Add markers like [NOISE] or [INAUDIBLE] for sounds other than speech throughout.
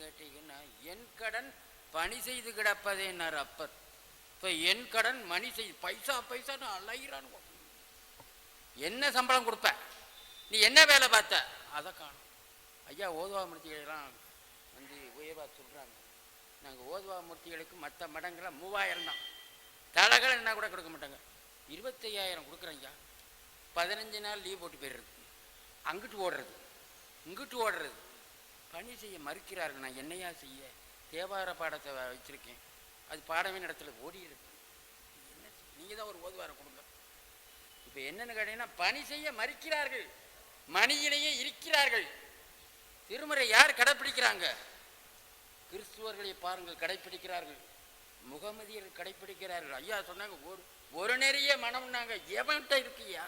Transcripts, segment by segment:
கேட்டீங்கன்னா என் கடன் பணி செய்து கிடப்பதேன்னார் அப்பர். இப்போ என் கடன் மணி செய்து பைசா பைசா நான் அலைகிறானுங்க என்ன சம்பளம் கொடுப்ப? நீ என்ன வேலை பார்த்த? அதை காணும். ஐயா ஓதுவா மூர்த்திகளெல்லாம் வந்து உயர்வாக சொல்கிறாங்க நாங்கள் ஓதுவா மூர்த்திகளுக்கு மற்ற மடங்கெல்லாம் மூவாயிரம் தான். தலைகள் என்ன கூட கொடுக்க மாட்டாங்க. இருபத்தையாயிரம் கொடுக்குறேன் பதினஞ்சு நாள் லீவ் போட்டு போயிடுறது. அங்கிட்டு ஓடுறது. இங்கிட்டு ஓடுறது. பணி செய்ய மறுக்கிறார்கள். நான் என்னையா செய்ய? தேவார பாடத்தை வச்சுருக்கேன். அது பாடமே இடத்துல ஓடி இருக்கு என்ன நீங்கள் தான் ஒரு ஓதுவார கொடுங்க. இப்போ என்னென்னு கேட்டீங்கன்னா பணி செய்ய மறுக்கிறார்கள். மணியிலேயே இருக்கிறார்கள். திருமுறை யார் கடைப்பிடிக்கிறாங்க? கிறிஸ்துவர்களை பாருங்கள் கடைப்பிடிக்கிறார்கள். முகமதியர்கள் கடைப்பிடிக்கிறார்கள். ஐயா சொன்னாங்க ஒரு ஒரு நெறிய மனம்னாங்க எவன்கிட்ட இருக்கியா?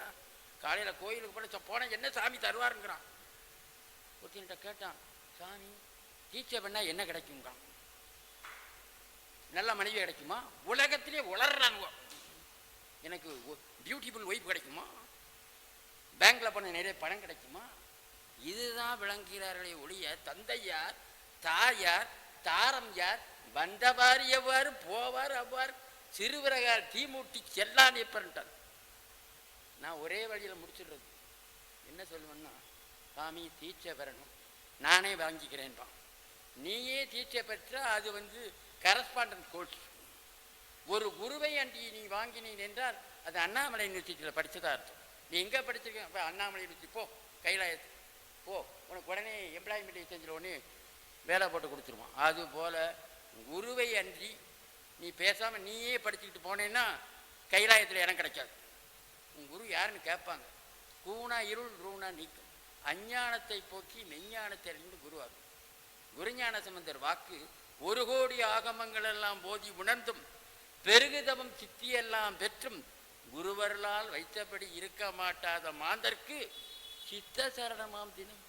காலையில் கோயிலுக்கு போன போனால் என்ன சாமி தருவாருங்கிறான். ஒருத்தன்கிட்ட கேட்டான் சாமி டீச்சர் பண்ணால் என்ன கிடைக்குங்கிறான் நல்ல மனைவி கிடைக்குமா? உலகத்திலே வளர்றாங்க. எனக்கு பியூட்டிஃபுல் ஒய்ஃப் கிடைக்குமா? பேங்க்ல பண்ண நிறைய பணம் கிடைக்குமா? இதுதான் விளங்குகிறார்களே ஒழிய தந்தையார் தாயார் தாரம் யார்? வந்தவாறு எவ்வாறு போவார் அவ்வாறு சிறுவிரகால் தீமூட்டி செல்லான் எப்பன்ட்டார் நான் ஒரே வழியில் முடிச்சிடுறது. என்ன சொல்லுவேன்னா சாமி தீட்சை பெறணும். நானே வாங்கிக்கிறேன்பான் நீயே தீட்சை பெற்றா அது வந்து கரஸ்பாண்டன்ட் கோர்ஸ் ஒரு குருவை அண்டி நீ வாங்கினீன் என்றால் அது அண்ணாமலை யூனிவர்சிட்டியில் படித்ததா அர்த்தம் நீ எங்கே படிச்சிருக்க? இப்போ அண்ணாமலை யூனிவர்சிட்டி போ கைலாயத்து போ. உனக்கு உடனே எம்ப்ளாய்மெண்ட் எக்ஸ்சேஞ்சில் உடனே வேலை போட்டு கொடுத்துருவான். அது போல் குருவை அன்றி நீ பேசாமல் நீயே படிச்சுக்கிட்டு போனேன்னா கைலாயத்தில் இடம் கிடைக்காது. உன் குரு யாருன்னு கேட்பாங்க. கூணா இருள் ரூணா நீக்கம். அஞ்ஞானத்தை போக்கி மெஞ்ஞானத்தை அறிந்து குருவாகும் குருஞான சம்பந்தர் வாக்கு ஒரு கோடி ஆகமங்கள் எல்லாம் போதி உணர்ந்தும் பெருகுதவம் சித்தியெல்லாம் பெற்றும் குருவர்களால் வைத்தபடி இருக்க மாட்டாத மாந்தர்க்கு சித்த சரணமாம் தினம்.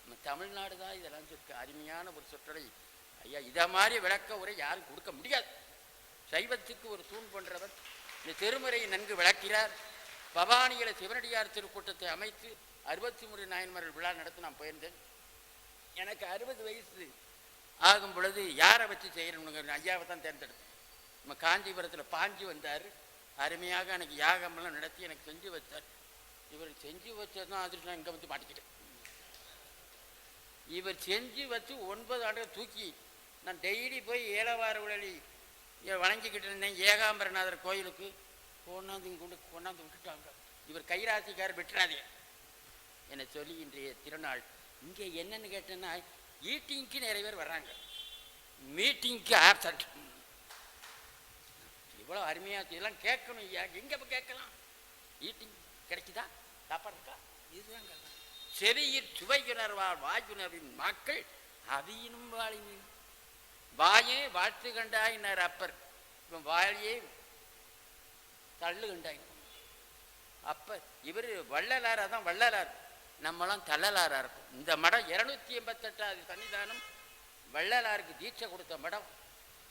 நம்ம தமிழ்நாடு தான் இதெல்லாம் சொற்க அருமையான ஒரு சொற்றொடை. ஐயா இதை மாதிரி விளக்க உரை யாரும் கொடுக்க முடியாது. சைவத்துக்கு ஒரு தூண் போன்றவர் இந்த திருமுறையை நன்கு விளக்கிறார். பவானியில சிவனடியார் திருக்கூட்டத்தை அமைத்து அறுபத்தி மூணு நாயன்மார்கள் விழா நடத்த நான் போயிருந்தேன். எனக்கு அறுபது வயசு ஆகும் பொழுது யாரை வச்சு செய்யணுங்க ஐயாவை தான் தேர்ந்தெடுத்தேன். நம்ம காஞ்சிபுரத்தில் பாஞ்சி வந்தார். அருமையாக எனக்கு யாகமெல்லாம் நடத்தி எனக்கு செஞ்சு வச்சார். இவர் செஞ்சு வச்சது தான் அதிர்ஷ்டம் இங்கே வந்து மாட்டிக்கிட்டேன். இவர் செஞ்சு வச்சு ஒன்பது ஆண்டுகள் தூக்கி நான் டெய்லி போய் ஏலவார உடலி வணங்கிக்கிட்டு இருந்தேன். ஏகாம்பரநாதர் கோயிலுக்கு கொண்டாந்து கொண்டு கொண்டாந்து விட்டுட்டாங்க. இவர் கைராசிக்கார் விட்டுறாதே என சொல்லி இன்றைய திருநாள். இங்கே என்னன்னு கேட்டேன்னா ஈட்டிங்க்கு நிறைய பேர் வர்றாங்க. மீட்டிங்க்கு ஆப்சண்ட் இவ்வளோ அருமையாக இதெல்லாம் கேட்கணும் ஐயா. எங்கே போய் கேட்கலாம்? ஈட்டிங் கிடைக்குதா? சாப்பாடு இருக்கா? இதுதான் கேட்கணும் செவியிற் சுவையுணர்வார் வாயுணர்வின் மக்கள் அவியினும் வாழினும் வாயே வாழ்த்து கண்டாயினார் அப்பர். இப்போ வாயே தள்ளு கண்டாய் அப்ப இவர் வள்ளலார் அதான் வள்ளலார். நம்மளாம் தள்ளலாராக இருக்கும். இந்த மடம் இருநூத்தி எண்பத்தெட்டாவது சன்னிதானம் வள்ளலாருக்கு தீட்சை கொடுத்த மடம்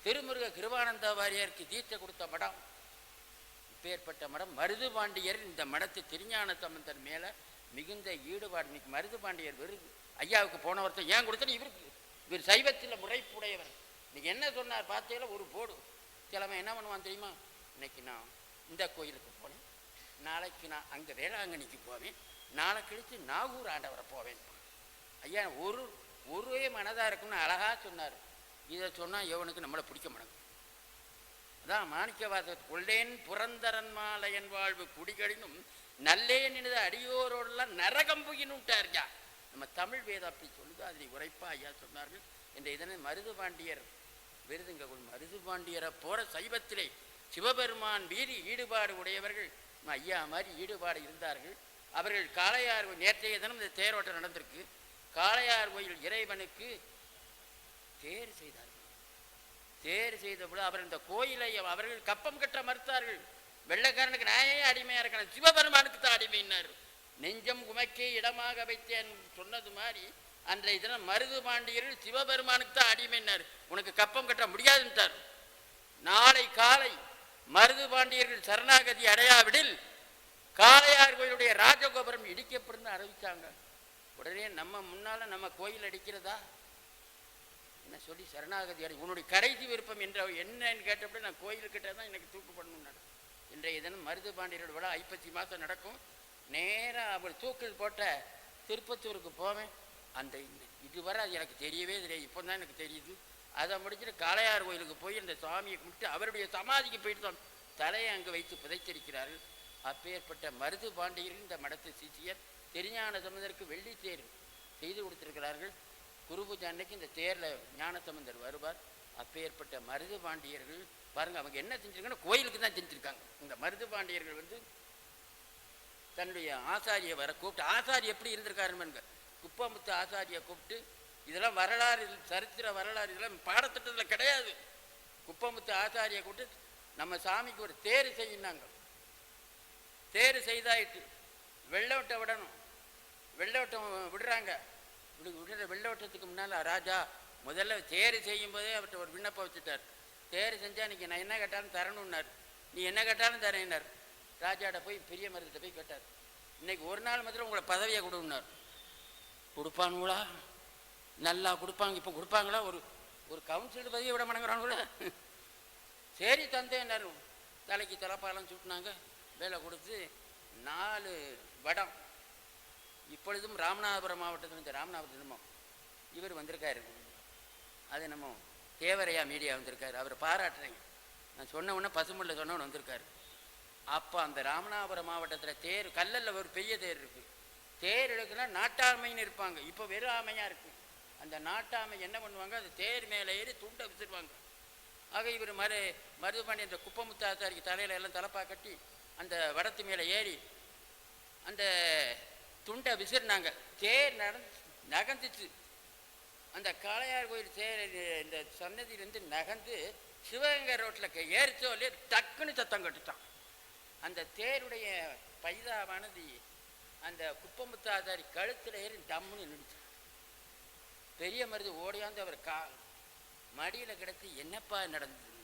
திருமுருக கிருபானந்த வாரியாருக்கு தீட்சை கொடுத்த மடம் இப்பேற்பட்ட மடம் மருது பாண்டியர் இந்த மடத்து திருஞான சம்பந்தன் மேல மிகுந்த ஈடுபாடு மிக்க மருது பாண்டியர் விருது ஐயாவுக்கு போன வருஷம் ஏன் கொடுத்தனு இவருக்கு இவர் சைவத்தில் முறைப்புடையவர். இன்னைக்கு என்ன சொன்னார் பார்த்தீங்களா ஒரு போடு. கிழமை என்ன பண்ணுவான் தெரியுமா? இன்னைக்கு நான் இந்த கோயிலுக்கு போனேன். நாளைக்கு நான் அங்கே வேளாங்கண்ணிக்கு போவேன். நாளை கழித்து நாகூர் ஆண்டவரை போவேன். ஐயா ஒரு ஒரே மனதாக இருக்கும்னு அழகா சொன்னார். இதை சொன்னால் எவனுக்கு நம்மளை பிடிக்க மாட்டேங்குது அதான் மாணிக்கவாத கொள்ளேன் புரந்தரன் மாலையன் வாழ்வு குடிகளினும் நல்லேன் எனது அடியோரோடெல்லாம் நரகம் புகினுட்டார்யா நம்ம தமிழ் வேதம் அப்படி சொல்லுது அதில் உரைப்பா ஐயா சொன்னார்கள். என்ற இதனை மருது பாண்டியர் விருதுங்க மருது பாண்டியரை போற சைவத்திலே சிவபெருமான் வீதி ஈடுபாடு உடையவர்கள் ஐயா மாதிரி ஈடுபாடு இருந்தார்கள். அவர்கள் காளையார் நேற்றைய தினம் இந்த தேரோட்டம் நடந்திருக்கு. காளையார் கோயில் இறைவனுக்கு தேர் செய்தார்கள். தேர் செய்தபோது அவர் இந்த கோயிலை அவர்கள் கப்பம் கட்ட மறுத்தார்கள். வெள்ளைக்காரனுக்கு நாயே அடிமையாக இருக்கணும் சிவபெருமானுக்கு தான் அடிமைன்னார் நெஞ்சம் குமைக்கே இடமாக வைத்தேன் சொன்னது மாதிரி அன்றைய தினம் மருது பாண்டியர்கள் சிவபெருமானுக்கு தான் அடிமைன்னார் உனக்கு கப்பம் கட்ட முடியாதுன்ட்டார். நாளை காலை மருது பாண்டியர்கள் சரணாகதி அடையாவிடில் காளையார் கோயிலுடைய ராஜகோபுரம் இடிக்கப்படும் அறிவிச்சாங்க. உடனே நம்ம முன்னால நம்ம கோயில் அடிக்கிறதா? என்ன சொல்லி சரணாகதி அடி உன்னுடைய கடைசி விருப்பம் என்ற என்னன்னு கேட்டப்படி நான் கோயிலுக்கிட்ட தான் எனக்கு தூக்கு பண்ணணும் இன்றைய தினம் மருது பாண்டியரோட விழா ஐப்பத்தி மாதம் நடக்கும். நேராக அவர் தூக்கில் போட்ட திருப்பத்தூருக்கு போவேன். அந்த இந்த- இதுவரை அது எனக்கு தெரியவே தெரியாது இப்போ தான் எனக்கு தெரியுது. அதை முடிச்சுட்டு காளையார் கோயிலுக்கு போய் அந்த சுவாமியை கும்பிட்டு அவருடைய சமாதிக்கு போயிட்டு தான் தலையை அங்கே வைத்து புதைத்திருக்கிறார்கள் அப்பேற்பட்ட மருது பாண்டியர்கள் இந்த மடத்து சிசியர் திருஞான சம்பந்தருக்கு வெள்ளி தேர் செய்து கொடுத்திருக்கிறார்கள். குருபூஜை அன்னைக்கு இந்த தேரில் ஞானசமுந்தர் வருவார். அப்பேற்பட்ட மருது பாண்டியர்கள் பாருங்க அவங்க என்ன செஞ்சுருக்காங்கன்னா கோயிலுக்கு தான் செஞ்சுருக்காங்க. இந்த மருது பாண்டியர்கள் வந்து தன்னுடைய ஆசாரியை வர கூப்பிட்டு ஆசாரி எப்படி இருந்திருக்காருன்னு குப்பமுத்து ஆசாரியை கூப்பிட்டு இதெல்லாம் வரலாறு சரித்திர வரலாறு இதெல்லாம் பாடத்திட்டத்தில் கிடையாது. குப்பமுத்து ஆசாரியை கூப்பிட்டு நம்ம சாமிக்கு ஒரு தேர் செய்யினாங்க தேர் செய்தாயிட்டு வெள்ளவட்டை விடணும் வெள்ளவட்டம் விடுறாங்க. விடு விடுற வெள்ளவட்டத்துக்கு முன்னால் ராஜா முதல்ல தேர் செய்யும்போதே அவர்கிட்ட ஒரு விண்ணப்பம் வச்சுட்டார். தேர் செஞ்சா இன்றைக்கி நான் என்ன கேட்டாலும் தரணும்னார். நீ என்ன கேட்டாலும் தரேன்னார். ராஜாட்ட போய் பெரிய மருந்துகிட்ட போய் கேட்டார். இன்னைக்கு ஒரு நாள் மாத்திரம் உங்களை பதவியை கொடுன்னார். கொடுப்பானுங்களா? நல்லா கொடுப்பாங்க. இப்போ கொடுப்பாங்களா? ஒரு ஒரு கவுன்சிலர் பதவியை விட மாட்டேங்கிறானுங்களா. [LAUGHS] சரி தந்தேன்னாரு. தலைக்கு தலைப்பாலம் சுட்டினாங்க. வேலை கொடுத்து நாலு வடம். இப்பொழுதும் ராமநாதபுரம் மாவட்டத்தில் இந்த திரும்பம் இவர் வந்திருக்காரு. அது நம்ம தேவரையா மீடியா வந்திருக்காரு. அவர் பாராட்டுறேங்க. நான் சொன்ன உடனே பசுமல்ல சொன்னவன் வந்திருக்காரு. அப்போ அந்த ராமநாதபுரம் மாவட்டத்தில் தேர் கல்லல்ல ஒரு பெரிய தேர் இருக்குது தேர் எடுக்குன்னா நாட்டாமைன்னு இருப்பாங்க. இப்போ வெறும் ஆமையாக இருக்குது அந்த நாட்டாமை என்ன பண்ணுவாங்க? அது தேர் மேலே ஏறி துண்டை விசிறுவாங்க. ஆக இவர் மரு மருதுபாண்டி அந்த குப்பமுத்தாத்தாரிக்கு தலையில எல்லாம் தலப்பா கட்டி அந்த வடத்து மேலே ஏறி அந்த துண்டை விசிறினாங்க. தேர் நடந்து நகர்ந்துச்சு. அந்த காளையார் கோயில் தேர் இந்த சன்னதியிலேருந்து நகர்ந்து சிவகங்கை ரோட்டில் ஏறிச்சோ இல்லையோ டக்குன்னு சத்தம் கட்டுத்தான் அந்த தேருடைய பைதாவானது அந்த குப்பமுத்தாதாரி கழுத்தில் ஏறி டம்முன்னு நின்றுச்சு பெரிய மருது ஓடியாந்து அவர் கா மடியில் கிடத்து என்னப்பா நடந்தது?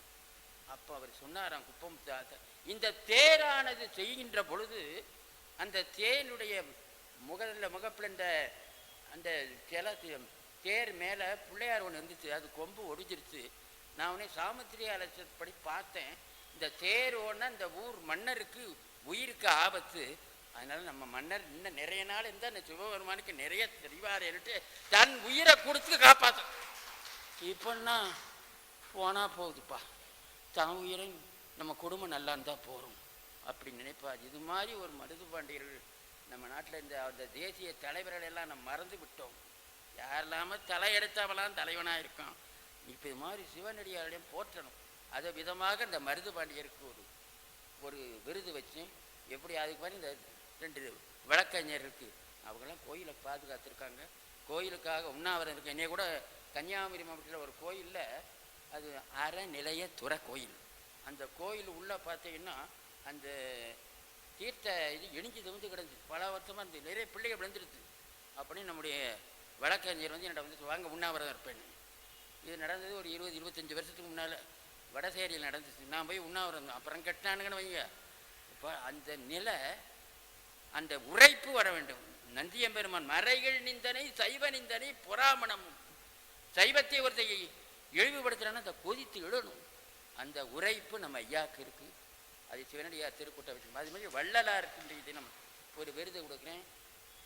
அப்போ அவர் சொன்னாராம் குப்பம் இந்த தேரானது செய்கின்ற பொழுது அந்த தேனுடைய முகத்தில் முகப்பில் இந்த அந்த சில தேர் மேலே பிள்ளையார் ஒன்று இருந்துச்சு அது கொம்பு ஒடிஞ்சிருச்சு. நான் உடனே சாமுத்திரி அலட்சப்படி பார்த்தேன் இந்த தேர் ஒன்று அந்த ஊர் மன்னருக்கு உயிருக்கு ஆபத்து. அதனால் நம்ம மன்னர் இன்னும் நிறைய நாள் இருந்தால் இந்த சிவபெருமானுக்கு நிறைய தெரிவாருன்னுட்டு தன் உயிரை கொடுத்து காப்பாற்ற இப்போன்னா போனால் போகுதுப்பா தான் உயிரை நம்ம குடும்பம் நல்லா இருந்தால் போகிறோம் அப்படி நினைப்பாது இது மாதிரி ஒரு மருது பாண்டியர்கள் நம்ம நாட்டில் இந்த அந்த தேசிய தலைவர்கள் எல்லாம் நம்ம மறந்து விட்டோம். யாரெல்லாம தலையெடுத்தவெல்லாம் தலைவனாக இருக்கான். இப்போ இது மாதிரி சிவனடியாரையும் போற்றணும். அதை விதமாக இந்த மருது பாண்டியருக்கு ஒரு ஒரு விருது வச்சு எப்படி அதுக்கு மாதிரி இந்த ரெண்டு விளக்கறிஞர் இருக்குது அவங்கெல்லாம் கோயிலை பாதுகாத்துருக்காங்க. கோயிலுக்காக உண்ணாவிரம் இருக்குது என்னைய கூட கன்னியாகுமரி மாவட்டத்தில் ஒரு கோயிலில் அது அறநிலைய துறை கோயில். அந்த கோயில் உள்ளே பார்த்தீங்கன்னா அந்த தீர்த்த இது இடிஞ்சு தவிந்து கிடந்துச்சு பல வருஷமாக இருந்து நிறைய பிள்ளைகள் விழுந்துருச்சு அப்படின்னு நம்முடைய வழக்கறிஞர் வந்து என்னோட வந்து வாங்க உண்ணாவிரதம் இருப்பேன் இது நடந்தது ஒரு இருபது இருபத்தஞ்சி வருஷத்துக்கு முன்னால் வடசேரியில் நடந்துச்சு. நான் போய் உண்ணாவிரதம் அப்புறம் கட்டினானுங்கன்னு வைங்க. இப்போ அந்த நிலை அந்த உரைப்பு வர வேண்டும். நந்தியம்பெருமான் மறைகள் நிந்தனை சைவ நிந்தனை பொறாமணம். சைவத்தை ஒருத்தையை இழிவுபடுத்துறான்னா அந்த கொதித்து எழுணும் அந்த உரைப்பு நம்ம ஐயாவுக்கு இருக்குது அது சிவனடியார் திருக்கூட்ட விஷயம் அது மாதிரி வள்ளலாருக்கு தினம் ஒரு விருது கொடுக்குறேன்.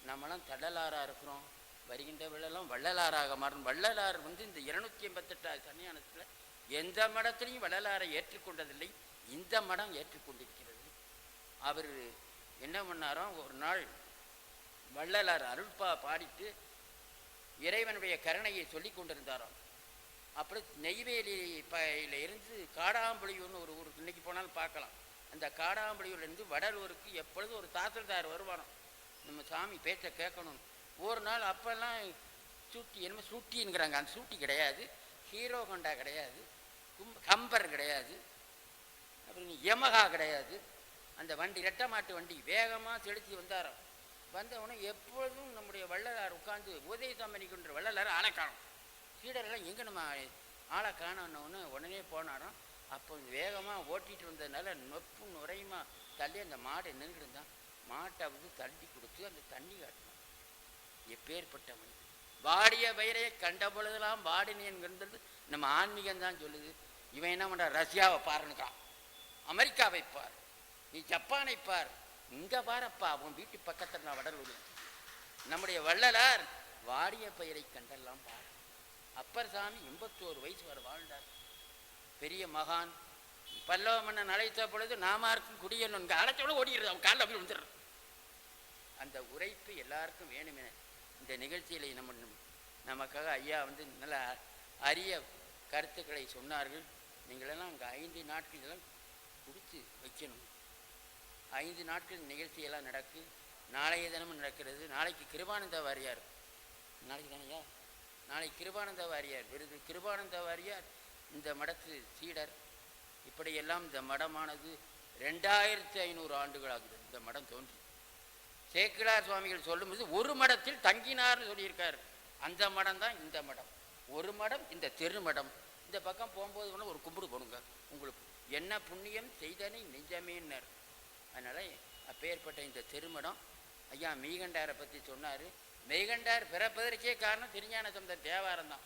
நம்மளாம் தள்ளலாராக இருக்கிறோம். வருகின்ற விழலாம் வள்ளலாராக மாறும் வள்ளலார் வந்து இந்த இருநூத்தி எண்பத்தெட்டாவது சன்னியானத்தில் எந்த மடத்திலையும் வள்ளலாரை ஏற்றுக்கொண்டதில்லை. இந்த மடம் ஏற்றுக்கொண்டிருக்கிறது. அவர் என்ன பண்ணாராம் ஒரு நாள் வள்ளலார் அருள்பா பாடிட்டு இறைவனுடைய கருணையை சொல்லி கொண்டிருந்தாராம். அப்புறம் நெய்வேலி இருந்து காடாம்புளியூர்னு ஒரு ஊர் இன்னைக்கு போனாலும் பார்க்கலாம். அந்த காடாம்புளியூர்லேருந்து வடலூருக்கு எப்பொழுதும் ஒரு தாசில்தார் வருவானோ நம்ம சாமி பேச்சை கேட்கணும். ஒரு நாள் அப்போல்லாம் சூட்டி என்னமோ சூட்டிங்கிறாங்க அந்த சூட்டி கிடையாது. ஹீரோ ஹோண்டா கிடையாது. கும் கம்பர் கிடையாது. அப்புறம் யமகா கிடையாது. அந்த வண்டி ரெட்டை மாட்டு வண்டி வேகமாக செலுத்தி வந்தாரோ வந்தவொடனே எப்பொழுதும் நம்முடைய வள்ளலார் உட்காந்து உதயதம் பண்ணிக்கின்ற வள்ளலார் ஆளை காணும். சீடரெல்லாம் எங்கே நம்ம ஆளை காணணும்னு உடனே போனாலும் அப்போ வேகமாக ஓட்டிகிட்டு வந்ததுனால நொப்பு நுரையுமா தள்ளி அந்த மாடை நின்றுருந்தான் மாட்டை வந்து தள்ளி கொடுத்து அந்த தண்ணி காட்டினான். எப்பேற்பட்டவன்? வாடிய பயிரை கண்ட பொழுதெல்லாம் வாடினேன்கிறது நம்ம ஆன்மீகம் தான் சொல்லுது. இவன் என்ன பண்ற ரஷ்யாவை பாருனுக்கான் அமெரிக்காவை பார். நீ ஜப்பானை பார். இங்கே பாரப்பா உன் வீட்டு பக்கத்தில் நான் வடலூர். நம்முடைய வள்ளலார் வாடிய பயிரை கண்டெல்லாம் பார். அப்பர் சாமி எண்பத்தோரு வயசு வரை வாழ்ந்தார். பெரிய மகான். பல்லவ மன்னன் அழைத்த பொழுது நாமாருக்கும் குடியணும் இங்கே அழைச்சோட ஓடிடுறது அவன் காலில் அப்படி வந்துடுறான் அந்த உரைப்பு எல்லாருக்கும் வேணுமே இந்த நிகழ்ச்சியில் நம்ம நமக்காக ஐயா வந்து நல்ல அரிய கருத்துக்களை சொன்னார்கள். நீங்களெல்லாம் அங்கே ஐந்து நாட்கள் இதெல்லாம் கொடுத்து வைக்கணும். ஐந்து நாட்கள் நிகழ்ச்சியெல்லாம் நடக்கு. நாளைய தினமும் நடக்கிறது. நாளைக்கு கிருபானந்த வாரியார். நாளைக்கு தானையா நாளை கிருபானந்த வாரியார் விருது கிருபானந்த வாரியார் இந்த மடத்து சீடர். இப்படியெல்லாம் இந்த மடமானது ரெண்டாயிரத்தி ஐநூறு ஆண்டுகளாகுது. இந்த மடம் தோன்றி. சேக்கிழார் சுவாமிகள் சொல்லும்போது ஒரு மடத்தில் தங்கினார்னு சொல்லியிருக்காரு. அந்த மடம் தான் இந்த மடம். ஒரு மடம் இந்த தெரு மடம் இந்த பக்கம் போகும்போது கூட ஒரு கும்பிடு போடுங்க. உங்களுக்கு என்ன புண்ணியம் செய்தனை நெஞ்சமேன்னார். அதனால் அப்பேற்பட்ட இந்த திருமடம் ஐயா மீகண்டாரை பற்றி சொன்னார். மெய்கண்டார் பிறப்பதற்கே காரணம் திருஞான சம்பந்தர் தேவாரம் தான்.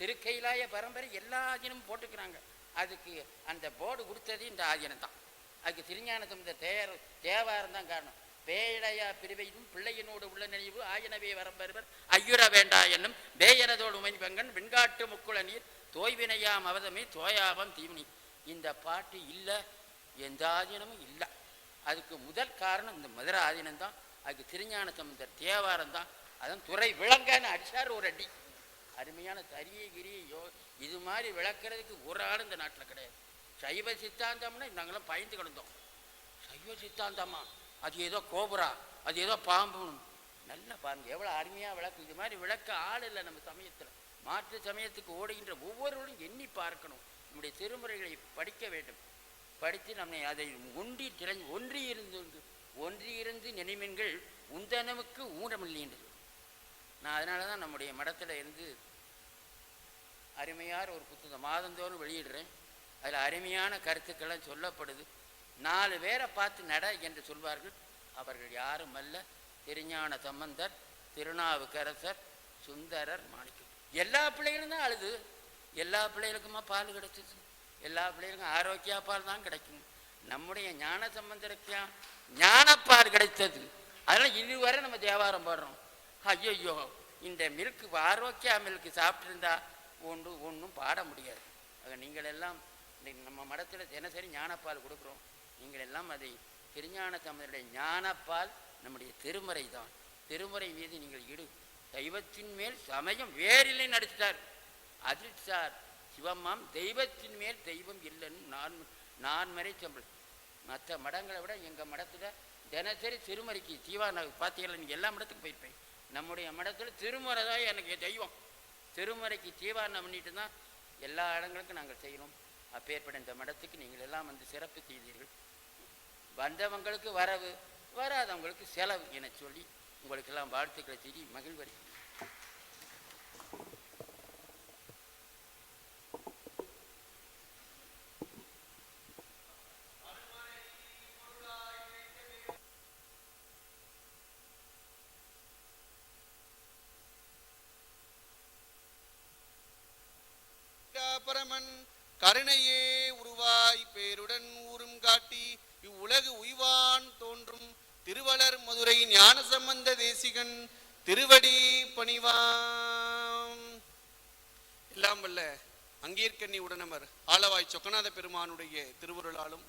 திருக்கையிலாய பரம்பரை எல்லா ஆஜினமும் போட்டுக்கிறாங்க. அதுக்கு அந்த போர்டு கொடுத்தது இந்த ஆதீனம் தான். அதுக்கு திருஞான சம்பந்தர் தேர் தேவாரம் தான் காரணம். பேயடையா பிரிவையும் பிள்ளையினோடு உள்ள நினைவு ஆயனவே வரம்பருவர். ஐயுற வேண்டா என்னும் பேயனதோடு உமைபங்கன் வெண்காட்டு முக்குள நீர். தோய்வினையாம் அவதமே தோயாபம் தீவினி. இந்த பாட்டு இல்லை எந்த ஆதீனமும் இல்லை. அதுக்கு முதல் காரணம் இந்த மதுர ஆதீனம் தான். அதுக்கு திருஞான சம்பந்தர் தேவாரம் தான். அதான் துறை விளங்கன்னு அடிச்சார் ஒரு அடி. அருமையான தரிய கிரி யோ இது மாதிரி விளக்குறதுக்கு ஒரு ஆள் இந்த நாட்டில் கிடையாது. சைவ சித்தாந்தம்னா நாங்களாம் பயந்து கிடந்தோம். சைவ சித்தாந்தமா? அது ஏதோ கோபுரா? அது ஏதோ பாம்பு? நல்லா பாருங்க எவ்வளோ அருமையாக விளக்கு. இது மாதிரி விளக்க ஆள் இல்லை நம்ம சமயத்தில். மாற்று சமயத்துக்கு ஓடுகின்ற ஒவ்வொருவரும் எண்ணி பார்க்கணும். நம்முடைய திருமுறைகளை படிக்க வேண்டும். படித்து நம்மை அதை ஒன்றி திறன் ஒன்றி இருந்து ஒன்றி இருந்து நினைமென்கள் உந்தனவுக்கு ஊனமில்லைன்றது நான் அதனால தான் நம்முடைய மடத்தில் இருந்து அருமையான ஒரு புத்தகம் மாதந்தோறும் வெளியிடுறேன். அதில் அருமையான கருத்துக்கள்லாம் சொல்லப்படுது. நாலு பேரை பார்த்து நட என்று சொல்வார்கள். அவர்கள் யாரும் அல்ல. திருஞான சம்பந்தர் திருநாவுக்கரசர் சுந்தரர் மாணிக்கம். எல்லா பிள்ளைகளும் தான் அழுது. எல்லா பிள்ளைகளுக்குமா பால் கிடைச்சிது? எல்லா பிள்ளைகளுக்கும் ஆரோக்கிய பால் தான் கிடைக்கும். நம்முடைய ஞான சம்பந்தருக்கு ஞானப்பால் கிடைத்தது. அதனால் இதுவரை நம்ம தேவாரம் பாடுறோம். ஐயோ இந்த மில்க்கு ஆரோக்கியா மில்க்கு சாப்பிட்ருந்தா ஒன்று ஒன்றும் பாட முடியாது. ஆக நீங்கள் எல்லாம் நம்ம மடத்தில் தினசரி ஞானப்பால் கொடுக்குறோம். நீங்கள் எல்லாம் அதை திருஞான சம்பந்தருடைய ஞானப்பால் நம்முடைய திருமுறை தான். திருமுறை மீது நீங்கள் இடு. தெய்வத்தின் மேல் சமயம் வேறில்லை நடித்தார் சார் சிவம்மாம் தெய்வத்தின் மேல் தெய்வம் இல்லைன்னு நான் நான் மறை சம்பள் மற்ற மடங்களை விட எங்கள் மடத்தில் தினசரி திருமறைக்கு சீவா நான் பார்த்தீங்களா நீங்கள் எல்லா மடத்துக்கு போயிருப்பேன் நம்முடைய மடத்தில் திருமுறை தான் எனக்கு தெய்வம். திருமுறைக்கு தீவாரணம் பண்ணிட்டு தான் எல்லா இடங்களுக்கும் நாங்கள் செய்கிறோம். அப்பேற்பட்ட இந்த மடத்துக்கு நீங்கள் எல்லாம் வந்து சிறப்பு செய்தீர்கள். வந்தவங்களுக்கு வரவு வராதவங்களுக்கு செலவு என சொல்லி உங்களுக்கெல்லாம் வாழ்த்துக்களை செய்தி மகிழ்வரை பரமன் கருணையே உருவாய் பேருடன் ஊரும் காட்டி இவ்வுலகு உய்வான் தோன்றும் திருவளர் மதுரை ஞானசம்பந்த தேசிகன் திருவடி பணிவாம். எல்லாம் வல்ல அங்கீர்கண்ணி உடனமர் ஆளவாய் சொக்கநாத பெருமானுடைய திருவருளாலும்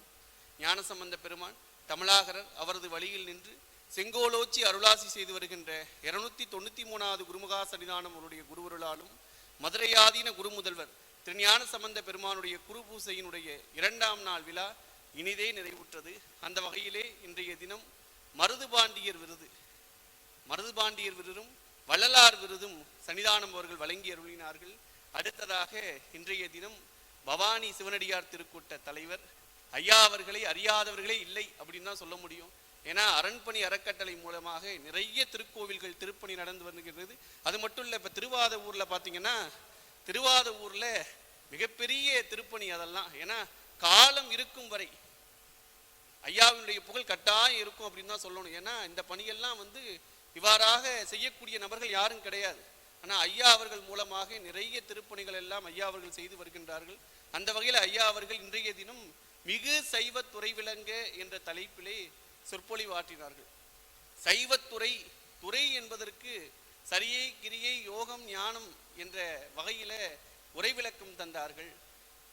ஞானசம்பந்த பெருமான் தமிழாகரர் அவரது வழியில் நின்று செங்கோலோச்சி அருளாசி செய்து வருகின்ற இருநூத்தி தொண்ணூத்தி மூணாவது குருமுகா சன்னிதானம் அவருடைய குருவருளாலும் மதுரையாதீன குருமுதல்வர் திருஞான சம்பந்த பெருமானுடைய குரு பூசையினுடைய இரண்டாம் நாள் விழா இனிதே நிறைவுற்றது. அந்த வகையிலே இன்றைய தினம் மருதுபாண்டியர் விருது. மருதுபாண்டியர் விருதும் வள்ளலார் விருதும் சன்னிதானம் அவர்கள் வழங்கி அருளினார்கள். அடுத்ததாக இன்றைய தினம் பவானி சிவனடியார் திருக்கூட்ட தலைவர் ஐயா அவர்களை அறியாதவர்களே இல்லை அப்படின்னு தான் சொல்ல முடியும். ஏன்னா அரண்பணி அறக்கட்டளை மூலமாக நிறைய திருக்கோவில்கள் திருப்பணி நடந்து வருகிறது. அது மட்டும் இல்லை இப்போ திருவாத ஊர்ல பார்த்தீங்கன்னா திருவாத ஊர்ல மிகப்பெரிய திருப்பணி அதெல்லாம். ஏன்னா காலம் இருக்கும் வரை. ஐயாவினுடைய புகழ் கட்டாயம் இருக்கும் அப்படின்னு தான் சொல்லணும். ஏன்னா இந்த பணியெல்லாம் வந்து இவ்வாறாக செய்யக்கூடிய நபர்கள் யாரும் கிடையாது. ஆனால் ஐயா அவர்கள் மூலமாக நிறைய திருப்பணிகள் எல்லாம் ஐயா அவர்கள் செய்து வருகின்றார்கள். அந்த வகையில் ஐயா அவர்கள் இன்றைய தினம் மிகு சைவ துறை விளங்க என்ற தலைப்பிலே சொற்பொழிவாற்றினார்கள் சைவத்துறை துறை என்பதற்கு சரியை கிரியை யோகம் ஞானம் என்ற வகையில உரைவிளக்கம் தந்தார்கள்.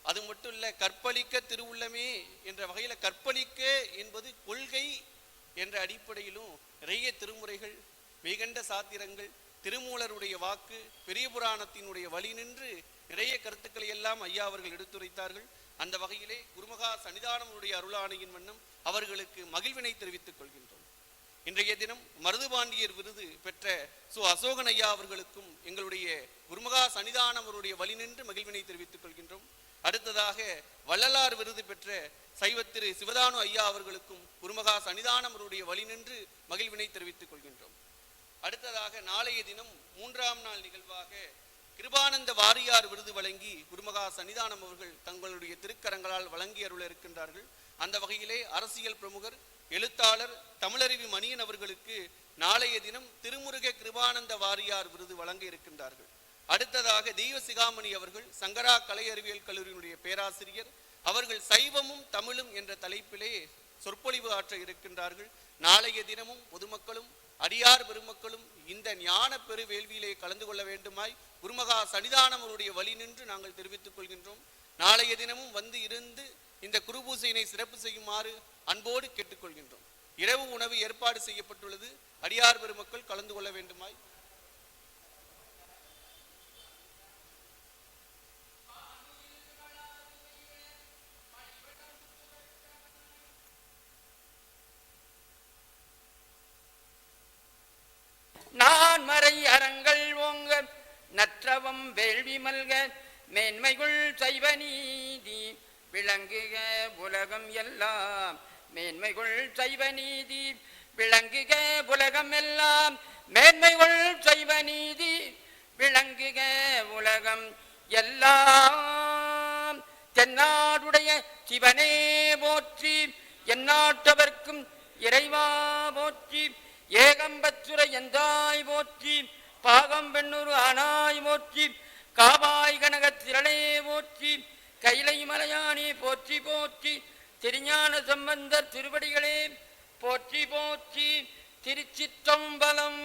அது மட்டும் இல்ல கற்பழிக்க திருவுள்ளமே என்ற வகையில கற்பழிக்க என்பது கொள்கை என்ற அடிப்படையிலும் நிறைய திருமுறைகள் மிகண்ட சாத்திரங்கள் திருமூலருடைய வாக்கு பெரிய புராணத்தினுடைய வழி நின்று நிறைய கருத்துக்களை எல்லாம் ஐயா அவர்கள் எடுத்துரைத்தார்கள். அந்த வகையிலே குருமகா சன்னிதானமுடைய அருளாணையின் வண்ணம் அவர்களுக்கு மகிழ்வினை தெரிவித்துக் கொள்கின்றோம். இன்றைய தினம் மருதுபாண்டியர் விருது பெற்ற சு அசோகன் ஐயா அவர்களுக்கும் எங்களுடைய குருமகா சன்னிதானம் அவருடைய வழி நின்று மகிழ்வினை தெரிவித்துக் கொள்கின்றோம். அடுத்ததாக வள்ளலார் விருது பெற்ற சைவ திரு சிவதானு ஐயா அவர்களுக்கும் குருமகா சன்னிதானம் அவருடைய வழி நின்று மகிழ்வினை தெரிவித்துக் கொள்கின்றோம். அடுத்ததாக நாளைய தினம் மூன்றாம் நாள் நிகழ்வாக கிருபானந்த வாரியார் விருது வழங்கி குருமகா சன்னிதானம் அவர்கள் தங்களுடைய திருக்கரங்களால் வழங்கி அருள இருக்கின்றார்கள். அந்த வகையிலே அரசியல் பிரமுகர் எழுத்தாளர் தமிழறிவி மணியன் அவர்களுக்கு நாளைய தினம் திருமுருக கிருபானந்த வாரியார் விருது வழங்க இருக்கின்றார்கள். அடுத்ததாக தெய்வ சிகாமணி அவர்கள் சங்கரா கலை அறிவியல் கல்லூரியினுடைய பேராசிரியர் அவர்கள் சைவமும் தமிழும் என்ற தலைப்பிலே சொற்பொழிவு ஆற்ற இருக்கின்றார்கள். நாளைய தினமும் பொதுமக்களும் அடியார் பெருமக்களும் இந்த ஞான பெரு வேள்வியிலே கலந்து கொள்ள வேண்டுமாய் குருமகா சன்னிதானம் அவருடைய வழி நின்று நாங்கள் தெரிவித்துக் கொள்கின்றோம். நாளைய தினமும் வந்து இருந்து இந்த குருபூசையினை சிறப்பு செய்யுமாறு அன்போடு கேட்டுக்கொள்கின்றோம். இரவு உணவு ஏற்பாடு செய்யப்பட்டுள்ளது. அடியார் பெருமக்கள் கலந்து கொள்ள வேண்டுமாய். நான் மறை அறங்கள் ஓங்க நற்றவம் வேள்வி மல்க மேன்மைகுள் சைவனீ விளங்குக உலகம் எல்லாம். மேன்மைகுள் சைவ நீதி. விளங்குக உலகம் எல்லாம். மேன்மைகுள் சைவ நீதி. விளங்குக உலகம் எல்லாம். தென்னாடுடைய சிவனே போற்றி. எந்நாட்டவர்க்கும் இறைவா போற்றி. ஏகம்பச்சுர எந்தாய் போற்றி. பாகம் பெண்ணூறு ஆனாய் போற்றி. காவாய் கனக திரளே போற்றி. கைலை மலையானே போற்றி போற்றி. திருஞான சம்பந்தர் திருவடிகளே போற்றி போற்றி. திருச்சிற்றம்பலம்